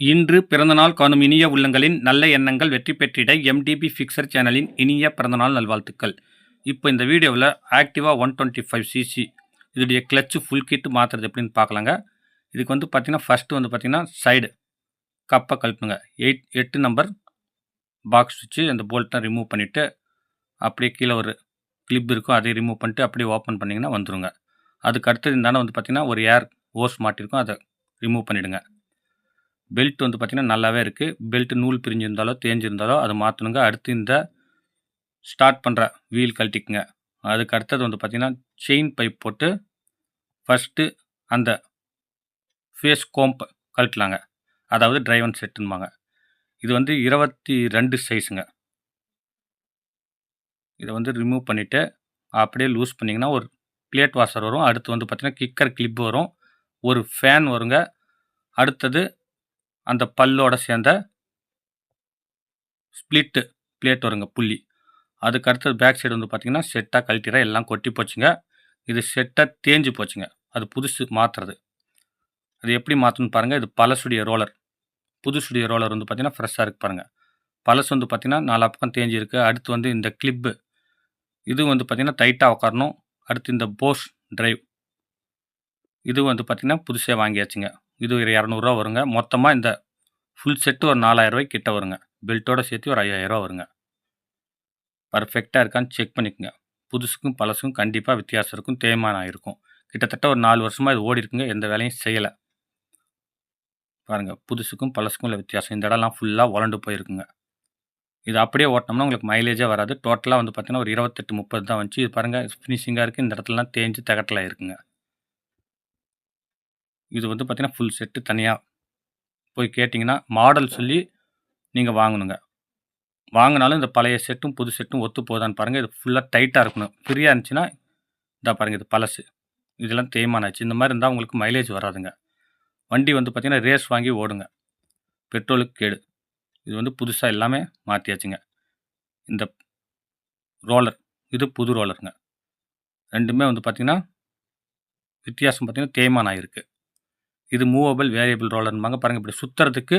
இன்று பிறந்தநாள் காணும் இனிய உள்ளங்களின் நல்ல எண்ணங்கள் வெற்றி பெற்றிட எம்டிபி ஃபிக்சர் சேனலின் இனிய பிறந்தநாள் நல்வாழ்த்துக்கள். இப்போ இந்த வீடியோவில் Activa one twenty five CC இதோடைய கிளச்சு ஃபுல் கிட்டு மாற்றுறது எப்படின்னு பார்க்கலாங்க. இதுக்கு வந்து பார்த்திங்கன்னா ஃபஸ்ட்டு வந்து பார்த்திங்கன்னா சைடு கப்பை கழட்டுங்க. எயிட் எட்டு நம்பர் பாக்ஸ் வச்சு அந்த போல்ட்டை ரிமூவ் பண்ணிவிட்டு அப்படியே கீழே ஒரு கிளிப் இருக்கும் அதை ரிமூவ் பண்ணிட்டு அப்படியே ஓப்பன் பண்ணிங்கன்னா வந்துடுங்க அதுக்கு அடுத்தது இருந்தாலும் வந்து பார்த்தீங்கன்னா ஒரு ஏர் ஓஸ் மாட்டிருக்கும் அதை ரிமூவ் பண்ணிவிடுங்க பெல்ட் வந்து பார்த்திங்கன்னா நல்லாவே இருக்குது பெல்ட் நூல் பிரிஞ்சிருந்தாலோ தேஞ்சிருந்தாலோ அதை மாற்றணுங்க அடுத்து இந்த ஸ்டார்ட் பண்ணுற வீல் கழட்டிக்குங்க. அதுக்கு அடுத்தது வந்து பார்த்திங்கன்னா செயின் பைப் போட்டு ஃபஸ்ட்டு அந்த ஃபேஸ் கோம்ப் கழட்டலாங்க. அதாவது டிரைவன் செட்டுன்பாங்க இது வந்து இருபத்தி ரெண்டு சைஸுங்க இதை வந்து ரிமூவ் பண்ணிவிட்டு அப்படியே லூஸ் பண்ணிங்கன்னா ஒரு பிளேட் வாஷர் வரும். அடுத்து வந்து பார்த்திங்கன்னா கிக்கர் கிளிப் வரும். ஒரு ஃபேன் வருங்க. அடுத்தது அந்த பல்லோட சேர்ந்த ஸ்ப்ளிட்டு பிளேட் வருங்க புள்ளி. அதுக்கு அடுத்தது பேக் சைடு வந்து பார்த்தீங்கன்னா செட்டாக கழட்டிற எல்லாம் கொட்டி போச்சுங்க. இது செட்டாக தேஞ்சு போச்சுங்க. அது புதுசு மாற்றுறது அது எப்படி மாற்றணும்னு பாருங்கள் இது பழசுடைய ரோலர் புதுசுடைய ரோலர் வந்து பார்த்தீங்கன்னா ஃப்ரெஷ்ஷாக இருக்குது பாருங்கள் பழசு வந்து பார்த்தீங்கன்னா நாலா பக்கம் தேஞ்சி இருக்குது அடுத்து வந்து இந்த கிளிப்பு இது வந்து பார்த்திங்கன்னா டைட்டாக உட்காரணும் அடுத்து இந்த போஸ் ட்ரைவ் இது வந்து பார்த்திங்கன்னா புதுசாக வாங்கியாச்சுங்க. இது ஒரு இரநூறுவா வருங்க. மொத்தமாக இந்த ஃபுல் செட்டு ஒரு நாலாயிரரூவாய்க்கு கிட்ட வருங்க. பெல்ட்டோட சேர்த்து ஒரு ஐயாயிரரூவா வருங்க. பர்ஃபெக்டாக இருக்கான்னு செக் பண்ணிக்கோங்க. புதுசுக்கும் பழசுக்கும் கண்டிப்பாக வித்தியாசம் இருக்கும். தேய்மானம் இருக்கும் கிட்டத்தட்ட ஒரு நாலு வருஷமாக இது ஓடி இருக்குங்க. எந்த வேலையும் செய்யலை. பாருங்கள் புதுசுக்கும் பழசுக்கும் உள்ள வித்தியாசம். இந்த இடம்லாம் ஃபுல்லாக உலண்டு போயிருக்குங்க. இது அப்படியே ஓட்டினோம்னா உங்களுக்கு மைலேஜே வராது. டோட்டலாக வந்து பார்த்திங்கன்னா ஒரு இருபத்தெட்டு முப்பது தான் வந்துச்சு. இது பாருங்கள் ஃபினிஷிங்காக இருக்குது இந்த இடத்துலலாம் தேஞ்சு தகட்டலாக இருக்குங்க இது வந்து பார்த்திங்கன்னா ஃபுல் செட்டு தனியாக போய் கேட்டிங்கன்னா மாடல் சொல்லி நீங்கள் வாங்கணுங்க. வாங்கினாலும் இந்த பழைய செட்டும் புது செட்டும் ஒத்து போதான்னு பாருங்கள் இது ஃபுல்லாக டைட்டாக இருக்கணும். ஃப்ரீயாக இருந்துச்சுன்னா இதாக பாருங்கள் இது பழசு. இதெல்லாம் தேய்மானாச்சு. இந்த மாதிரி இருந்தால் உங்களுக்கு மைலேஜ் வராதுங்க. வண்டி வந்து பார்த்திங்கன்னா ரேஸ் வாங்கி ஓடுங்க. பெட்ரோலுக்கு கேடு. இது வந்து புதுசாக எல்லாமே மாற்றியாச்சுங்க இந்த ரோலர் இது புது ரோலருங்க ரெண்டுமே வந்து பார்த்திங்கன்னா வித்தியாசம் பார்த்திங்கன்னா தேய்மானம் ஆகிருக்கு இது மூவபிள் வேரியபிள் ரோலர்னுபாங்க பாருங்கள் இப்படி சுற்றுறதுக்கு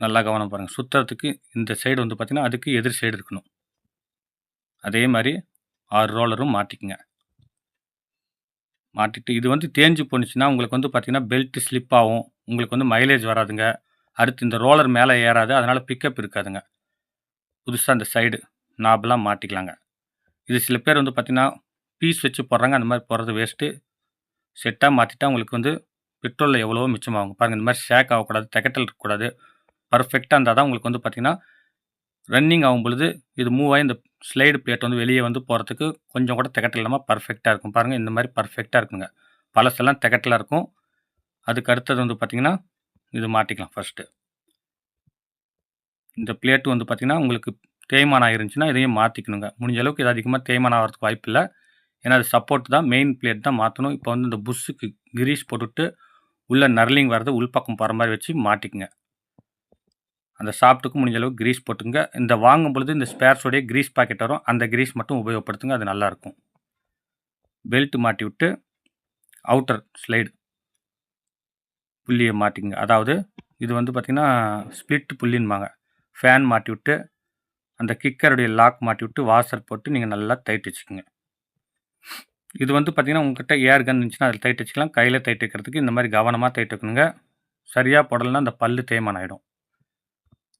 நல்லா கவனம் பாருங்கள் சுற்றுறதுக்கு இந்த சைடு வந்து பார்த்திங்கன்னா அதுக்கு எதிர் சைடு இருக்கணும். அதே மாதிரி ஆறு ரோலரும் மாட்டிக்குங்க. மாட்டிட்டு இது வந்து தேஞ்சு போணுச்சுன்னா உங்களுக்கு வந்து பார்த்திங்கன்னா பெல்ட் ஸ்லிப் ஆகும். உங்களுக்கு வந்து மைலேஜ் வராதுங்க. அடுத்து இந்த ரோலர் மேலே ஏறாது. அதனால் பிக்கப் இருக்காதுங்க. புதுசாக அந்த சைடு நாபெல்லாம் மாட்டிக்கலாங்க. இது சில பேர் வந்து பார்த்திங்கன்னா பீஸ் வச்சு போடுறாங்க. அந்த மாதிரி போடுறது வேஸ்ட்டு செட்டாக மாற்றிட்டா உங்களுக்கு வந்து பெட்ரோலில் எவ்வளவோ மிச்சமாகும். பாருங்கள் இந்த மாதிரி ஷேக் ஆகக்கூடாது தகட்டல் இருக்கக்கூடாது. பர்ஃபெக்டாக இருந்தால் தான் உங்களுக்கு வந்து பார்த்திங்கன்னா ரன்னிங் ஆகும் பொழுது இது மூவ் ஆகி இந்த ஸ்லைடு பிளேட் வந்து வெளியே வந்து போகிறதுக்கு கொஞ்சம் கூட திகட்டல் இல்லாமல் பர்ஃபெக்டாக இருக்கும். பாருங்கள் இந்த மாதிரி பர்ஃபெக்டாக இருக்குங்க. பழசெல்லாம் திகட்டலாக இருக்கும். அதுக்கு அடுத்தது வந்து பார்த்திங்கன்னா இது மாட்டிக்கலாம் ஃபஸ்ட்டு இந்த பிளேட்டு வந்து பார்த்திங்கன்னா உங்களுக்கு தேய்மானம் ஆகிருந்துச்சுன்னா இதையும் மாற்றிக்கணுங்க முடிஞ்ச அளவுக்கு இது அதிகமாக தேய்மானம் ஆகிறதுக்கு வாய்ப்பு இல்லை ஏன்னா அது சப்போர்ட் தான் மெயின் பிளேட் தான் மாற்றணும் இப்போ வந்து இந்த புஷ்ஷுக்கு கிரீஸ் போட்டுவிட்டு உள்ளே நர்லிங் வரது உள்பக்கம் போகிற மாதிரி வச்சு மாட்டிக்குங்க. அந்த சாப்பிட்டுக்கு முடிஞ்ச அளவுக்கு கிரீஸ் போட்டுங்க இந்த வாங்கும் பொழுது இந்த ஸ்பேர்ஸோடைய கிரீஸ் பாக்கெட் வரும். அந்த கிரீஸ் மட்டும் உபயோகப்படுத்துங்க அது நல்லாயிருக்கும் பெல்ட் மாட்டி விட்டு அவுட்டர் ஸ்லைடு புள்ளியை மாட்டிங்க அதாவது இது வந்து பார்த்திங்கன்னா ஸ்ப்ளிட் புள்ளின்பாங்க. ஃபேன் மாட்டி விட்டு அந்த கிக்கருடைய லாக் மாட்டி விட்டு வாஷர் போட்டு நீங்கள் நல்லா தைட்டு வச்சுக்கோங்க. இது வந்து பார்த்திங்கன்னா உங்கள்கிட்ட ஏர் கன் இருந்துச்சுன்னா அதில் தைட்டு வச்சுக்கலாம். கையில் டைட் வைக்கிறதுக்கு இந்த மாதிரி கவனமாக டைட் வைக்கணுங்க. சரியாக போடலைன்னா அந்த பல்லு தேய்மானம் ஆகிடும்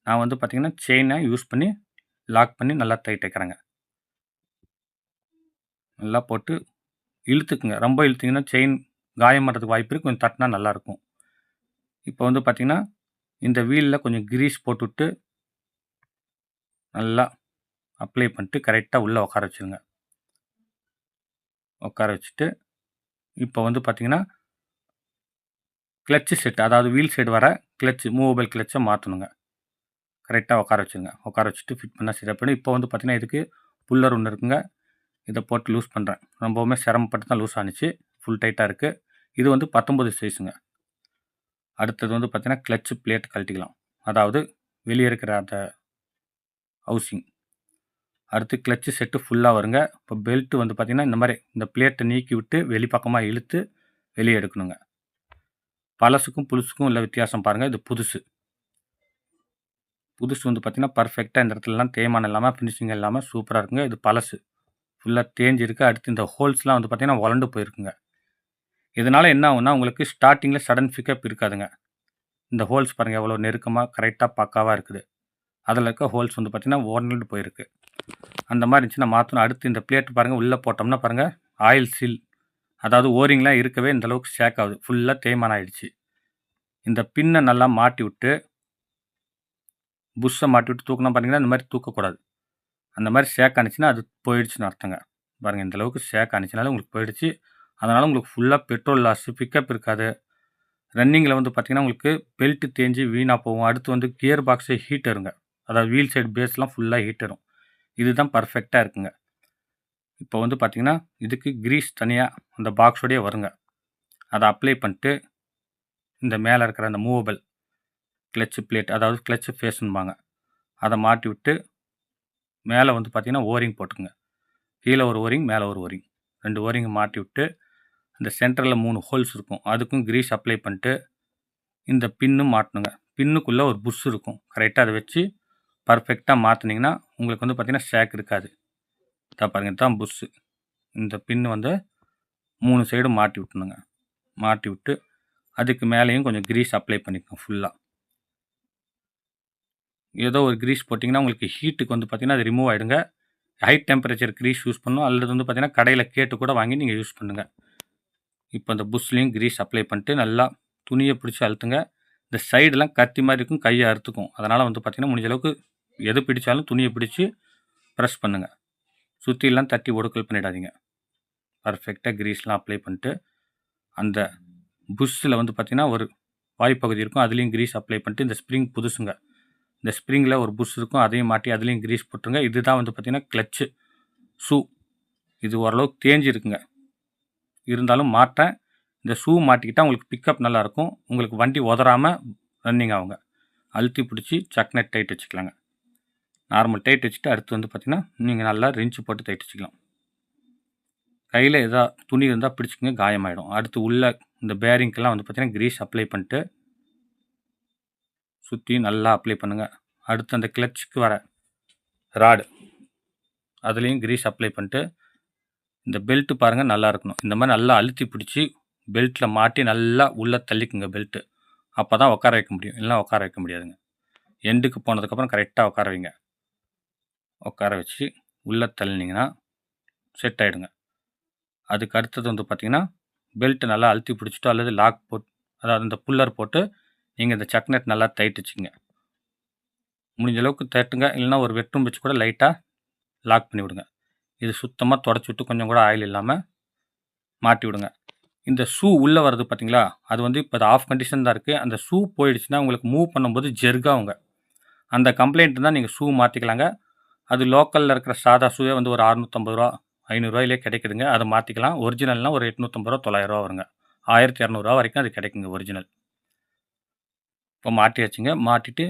நான் வந்து பார்த்திங்கன்னா செயினை யூஸ் பண்ணி லாக் பண்ணி நல்லா டைட் வைக்கிறேங்க. நல்லா போட்டு இழுத்துக்குங்க. ரொம்ப இழுத்திங்கன்னா செயின் காயம் பண்ணுறதுக்கு வாய்ப்பு இருக்குது கொஞ்சம் தட்டினா நல்லாயிருக்கும் இப்போ வந்து பார்த்திங்கன்னா இந்த வீலில் கொஞ்சம் கிரீஸ் போட்டுவிட்டு நல்லா அப்ளை பண்ணிட்டு கரெக்டாக உள்ளே உட்கார வச்சுருங்க. உட்கார வச்சுட்டு இப்போ வந்து பார்த்திங்கன்னா கிளச்சு செட் அதாவது வீல் சைடு வர கிளச்சு மூவபிள் கிளச்சை மாற்றணுங்க கரெக்டாக உட்கார வச்சுருங்க. உட்கார வச்சுட்டு ஃபிட் பண்ணால் சரியாக போய்டும் இப்போ வந்து பார்த்திங்கன்னா இதுக்கு புல்லர் ஒன்று இருக்குங்க. இதை போட்டு லூஸ் பண்ணுறேன் ரொம்பவுமே சிரமப்பட்டு தான் லூஸ் ஆனிச்சு. ஃபுல் டைட்டாக இருக்குது இது வந்து பத்தொம்பது சைஸுங்க அடுத்தது வந்து பார்த்திங்கன்னா கிளச்சு பிளேட் கழட்டிக்கலாம். அதாவது வெளியே இருக்கிற அந்த ஹவுசிங் அடுத்து கிளச்சு செட்டு ஃபுல்லாக வருங்க. இப்போ பெல்ட்டு வந்து பார்த்திங்கன்னா இந்த மாதிரி இந்த பிளேட்டை நீக்கி விட்டு வெளிப்பக்கமாக இழுத்து வெளியே எடுக்கணுங்க. பழசுக்கும் புதுசுக்கும் உள்ள வித்தியாசம் பாருங்கள் இது புதுசு. புதுசு வந்து பார்த்தீங்கன்னா பர்ஃபெக்டாக இந்த இடத்துலலாம் தேய்மானம் இல்லாமல் ஃபினிஷிங் இல்லாமல் சூப்பராக இருக்குங்க. இது பழசு. ஃபுல்லாக தேஞ்சிருக்கு. அடுத்து இந்த ஹோல்ஸ்லாம் வந்து பார்த்திங்கன்னா வளர்ந்து போயிருக்குங்க. இதனால் என்ன ஆகும்னா உங்களுக்கு ஸ்டார்டிங்கில் சடன் பிக்கப் இருக்காதுங்க. இந்த ஹோல்ஸ் பாருங்கள் எவ்வளோ நெருக்கமாக கரெக்டாக பக்காவாக இருக்குது. அதில் இருக்க ஹோல்ஸ் வந்து பார்த்தீங்கன்னா ஓர்னல்டு போயிருக்கு. அந்த மாதிரி இருந்துச்சுன்னா மாற்றணும் அடுத்து இந்த பிளேட் பாருங்கள் உள்ளே போட்டோம்னா பாருங்கள் ஆயில் சீல் அதாவது ஓரிங்லாம் இருக்கவே இந்தளவுக்கு ஷேக் ஆகுது. ஃபுல்லாக தேய்மானம் ஆகிடுச்சு இந்த பின்னை நல்லா மாட்டி விட்டு புஷ்ஷை மாட்டி விட்டு தூக்கணும் பார்த்தீங்கன்னா இந்த மாதிரி தூக்கக்கூடாது. அந்த மாதிரி ஷேக் ஆனிச்சுன்னா அது போயிடுச்சுன்னு அர்த்தங்க. பாருங்கள் இந்தளவுக்கு ஷேக் ஆனிச்சுனால உங்களுக்கு போயிடுச்சு. அதனால் உங்களுக்கு ஃபுல்லாக பெட்ரோல் லாஸு பிக்கப் இருக்காது. ரன்னிங்கில் வந்து பார்த்தீங்கன்னா உங்களுக்கு பெல்ட்டு தேஞ்சு வீணாக போகும். அடுத்து வந்து கியர் பாக்ஸு ஹீட்டருங்க அதாவது வீல் சைடு பேஸ்லாம் ஃபுல்லாக ஹீட் வரும் இதுதான் பர்ஃபெக்டாக இருக்குங்க. இப்போ வந்து பார்த்திங்கன்னா இதுக்கு கிரீஸ் தனியாக அந்த பாக்ஸோடையே வருங்க. அதை அப்ளை பண்ணிட்டு இந்த மேலே இருக்கிற அந்த மூவபிள் கிளச்சு பிளேட் அதாவது கிளச்சு ஃபேஸுன்பாங்க அதை மாட்டி விட்டு மேலே வந்து பார்த்தீங்கன்னா ஓரிங் போட்டுங்க கீழே ஒரு ஓரிங் மேலே ஒரு ஓரிங் ரெண்டு ஓரிங்கை மாட்டி விட்டு அந்த சென்டரில் மூணு ஹோல்ஸ் இருக்கும். அதுக்கும் கிரீஸ் அப்ளை பண்ணிட்டு இந்த பின்னும் மாட்டணுங்க. பின்னுக்குள்ளே ஒரு புஷ் இருக்கும். கரெக்டாக அதை வச்சு பர்ஃபெக்டாக மாற்றினீங்கன்னா உங்களுக்கு வந்து பார்த்திங்கன்னா ஷேக் இருக்காது. இதான் பாருங்க இதுதான் புஷ்ஷு இந்த பின்னு வந்து மூணு சைடும் மாட்டி விட்டுணுங்க. மாட்டி விட்டு அதுக்கு மேலேயும் கொஞ்சம் கிரீஸ் அப்ளை பண்ணிக்கோங்க ஃபுல்லாக ஏதோ ஒரு கிரீஸ் போட்டிங்கன்னா உங்களுக்கு ஹீட்டுக்கு வந்து பார்த்தீங்கன்னா அது ரிமூவ் ஆகிடுங்க ஹை டெம்பரேச்சர் கிரீஸ் யூஸ் பண்ணும் அல்லது வந்து பார்த்திங்கன்னா கடையில் கேட்டு கூட வாங்கி நீங்கள் யூஸ் பண்ணுங்கள் இப்போ அந்த புஷ்லேயும் கிரீஸ் அப்ளை பண்ணிட்டு நல்லா துணியை பிடிச்சி அழுத்துங்க. இந்த சைடெலாம் கத்தி மாதிரி இருக்கும் கையை அறுத்துக்கும். அதனால் வந்து பார்த்திங்கன்னா முடிஞ்ச அளவுக்கு எது பிடிச்சாலும் துணியை பிடிச்சி ப்ரெஸ் பண்ணுங்கள் சுற்றிலாம் தட்டி ஒடுக்கல் பண்ணிடாதீங்க. பர்ஃபெக்டாக கிரீஸ்லாம் அப்ளை பண்ணிட்டு அந்த புஷ்ஷில் வந்து பார்த்தீங்கன்னா ஒரு வாய்ப்பகுதி இருக்கும். அதுலேயும் கிரீஸ் அப்ளை பண்ணிட்டு இந்த ஸ்ப்ரிங் புதுசுங்க. இந்த ஸ்ப்ரிங்கில் ஒரு புஷ் இருக்கும். அதையும் மாட்டி அதுலேயும் கிரீஸ் போட்டுருங்க. இதுதான் வந்து பார்த்தீங்கன்னா கிளச்சு ஷூ இது ஓரளவுக்கு தேஞ்சிருக்குங்க இருந்தாலும் மாட்டேன். இந்த ஷூ மாட்டிக்கிட்டால் உங்களுக்கு பிக்கப் நல்லாயிருக்கும் உங்களுக்கு வண்டி உதறாமல் ரன்னிங் ஆகுங்க. அழுத்தி பிடிச்சி சக்னட் டைட் வச்சுக்கலாங்க. நார்மல் டைட் வச்சுட்டு அடுத்து வந்து பார்த்திங்கன்னா நீங்கள் நல்லா ரிஞ்சு போட்டு டைட் வச்சுக்கலாம். கையில் எதா துணி இருந்தால் பிடிச்சிக்கங்க காயமாயிடும். அடுத்து உள்ள இந்த பேரிங்க்கெல்லாம் வந்து பார்த்திங்கன்னா கிரீஸ் அப்ளை பண்ணிட்டு சுற்றி நல்லா அப்ளை பண்ணுங்கள் அடுத்து அந்த கிளச்சுக்கு வர ராடு அதுலேயும் கிரீஸ் அப்ளை பண்ணிட்டு இந்த பெல்ட்டு பாருங்கள் நல்லா இருக்கணும். இந்த மாதிரி நல்லா அழுத்தி பிடிச்சி பெல்ட்டில் மாட்டி நல்லா உள்ளே தள்ளிக்குங்க பெல்ட்டு அப்போ தான் உட்கார வைக்க முடியும். இல்லைனா உட்கார வைக்க முடியாதுங்க. எண்டுக்கு போனதுக்கப்புறம் கரெக்டாக உட்கார வைங்க. உட்கார வச்சு உள்ளே தள்ளினீங்கன்னா செட் ஆகிடுங்க அதுக்கு அடுத்தது வந்து பார்த்திங்கன்னா பெல்ட்டு நல்லா அழுத்தி பிடிச்சிட்டோ அல்லது லாக் போட் அதாவது இந்த புல்லர் போட்டு நீங்கள் இந்த சக்னட் நல்லா டைட் முடிஞ்சளவுக்கு முடிஞ்ச அளவுக்கு தட்டுங்க. இல்லைனா ஒரு வெட்டும் வச்சு கூட லைட்டாக லாக் பண்ணி விடுங்க. இது சுத்தமாக தொடச்சி விட்டு கொஞ்சம் கூட ஆயில் இல்லாமல் மாட்டி விடுங்க. இந்த ஷூ உள்ளே வர்றது பார்த்தீங்களா அது வந்து இப்போ ஆஃப் கண்டிஷன் தான் இருக்குது அந்த ஷூ போயிடுச்சுன்னா உங்களுக்கு மூவ் பண்ணும்போது ஜெர்காவுங்க அந்த கம்ப்ளைண்ட் தான் நீங்கள் ஷூ மாற்றிக்கலாங்க அது லோக்கலில் இருக்கிற சாதா ஷூவே வந்து ஒரு அறுநூற்றம்பது ரூபா ஐநூறுரூவாயிலே கிடைக்குதுங்க. அதை மாற்றிக்கலாம் ஒரிஜினல்னால் ஒரு எட்நூற்றம்பது ரூபா தொள்ளாயிரரூவா வருங்க. ஆயிரத்தி இரநூறுவா வரைக்கும் அது கிடைக்குங்க ஒரிஜினல். இப்போ மாட்டியாச்சுங்க. மாட்டிட்டு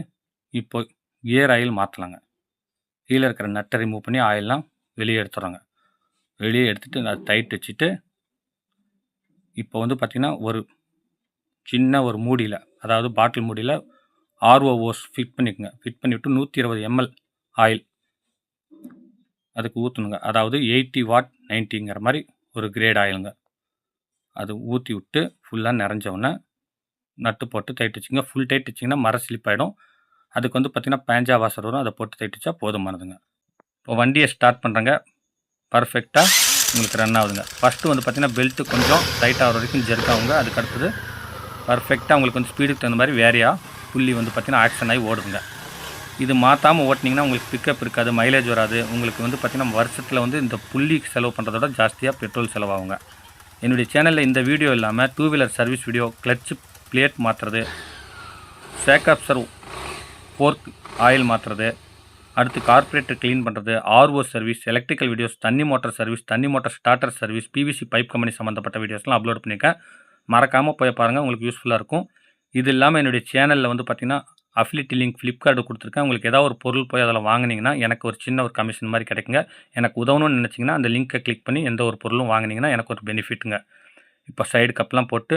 இப்போ கியர் ஆயில் மாற்றலாங்க கீழே இருக்கிற நட்டை ரிமூவ் பண்ணி ஆயிலெலாம் வெளியே எடுத்துடுறாங்க வெளியே எடுத்துகிட்டு அதை டைட் வச்சுட்டு இப்போ வந்து பார்த்திங்கன்னா ஒரு சின்ன ஒரு மூடியில் அதாவது பாட்டில் மூடியில் ஆர்ஓஓஸ் ஃபிட் பண்ணிக்கோங்க. ஃபிட் பண்ணிவிட்டு நூற்றி இருபது எம்எல் ஆயில் அதுக்கு ஊற்றணுங்க அதாவது எயிட்டி வாட் நைன்ட்டிங்கிற மாதிரி ஒரு கிரேட் ஆயிலுங்க. அது ஊற்றி விட்டு ஃபுல்லாக நிறைஞ்சவுடனே நட்டு போட்டு டைட் வச்சுங்க ஃபுல் டைட் வச்சிங்கன்னா மர ஸ்லிப் ஆகிடும் அதுக்கு வந்து பார்த்திங்கன்னா பேஞ்சா வாசர் வரும். அதை போட்டு டைட் வச்சா போதுமானதுங்க. இப்போ வண்டியை ஸ்டார்ட் பண்ணுறங்க பர்ஃபெக்டாக உங்களுக்கு ரன் ஆகுதுங்க. ஃபஸ்ட்டு வந்து பார்த்திங்கன்னா பெல்ட்டு கொஞ்சம் டைட் ஆகிற வரைக்கும் ஜெர்க் ஆகுங்க அதுக்கு அடுத்தது பர்ஃபெக்டாக உங்களுக்கு வந்து ஸ்பீடுக்கு தகுந்த மாதிரி வேறையாக புள்ளி வந்து பார்த்திங்கன்னா ஆக்ஷன் ஆகி ஓடுதுங்க. இது மாற்றாமல் ஓட்டினீங்கன்னா உங்களுக்கு பிக்கப் இருக்காது மைலேஜ் வராது. உங்களுக்கு வந்து பார்த்திங்கன்னா வருஷத்தில் வந்து இந்த புள்ளி செலவு பண்ணுறதோட ஜாஸ்தியாக பெட்ரோல் செலவாகுங்க. என்னுடைய சேனலில் இந்த வீடியோ இல்லாமல் two wheeler service video clutch plate மாற்றுறது சேக்கப் ஃபோர்க் ஆயில் மாற்றுறது அடுத்து கார்பரேட்டர் க்ளீன் பண்ணுறது ஆர்ஓ சர்வீஸ் எலக்ட்ரிக்கல் வீடியோஸ் தண்ணி மோட்டர் சர்வீஸ் தண்ணி motor starter service PVC pipe company சம்மந்தப்பட்ட வீடியோஸ்லாம் அப்லோட் பண்ணியிருக்கேன் மறக்காமல் போய் பாருங்கள் உங்களுக்கு யூஸ்ஃபுல்லாக இருக்கும். இது இல்லாமல் என்னுடைய சேனலில் வந்து பார்த்திங்கன்னா அஃபிலிட்டி லிங்க் ஃப்ளிப்கார்ட்டு கொடுத்துருக்கேன். உங்களுக்கு ஏதாவது ஒரு பொருள் போய் அதில் வாங்குனீங்கன்னா எனக்கு ஒரு சின்ன ஒரு கமிஷன் மாதிரி கிடைக்குங்க. எனக்கு உதவணும்னு நினச்சிங்கன்னா அந்த லிங்க்கை கிளிக் பண்ணி எந்த ஒரு பொருளும் வாங்குனீங்கன்னா எனக்கு ஒரு பெனிஃபிட்டுங்க இப்போ சைடு கப்லாம் போட்டு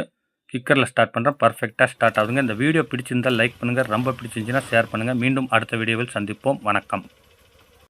கிக்கரில் ஸ்டார்ட் பண்ணுறேன் பர்ஃபெக்டாக ஸ்டார்ட் ஆகுதுங்க. இந்த வீடியோ பிடிச்சிருந்தால் லைக் பண்ணுங்கள் ரொம்ப பிடிச்சிருந்துச்சுன்னா ஷேர் பண்ணுங்கள் மீண்டும் அடுத்த வீடியோவில் சந்திப்போம். வணக்கம்.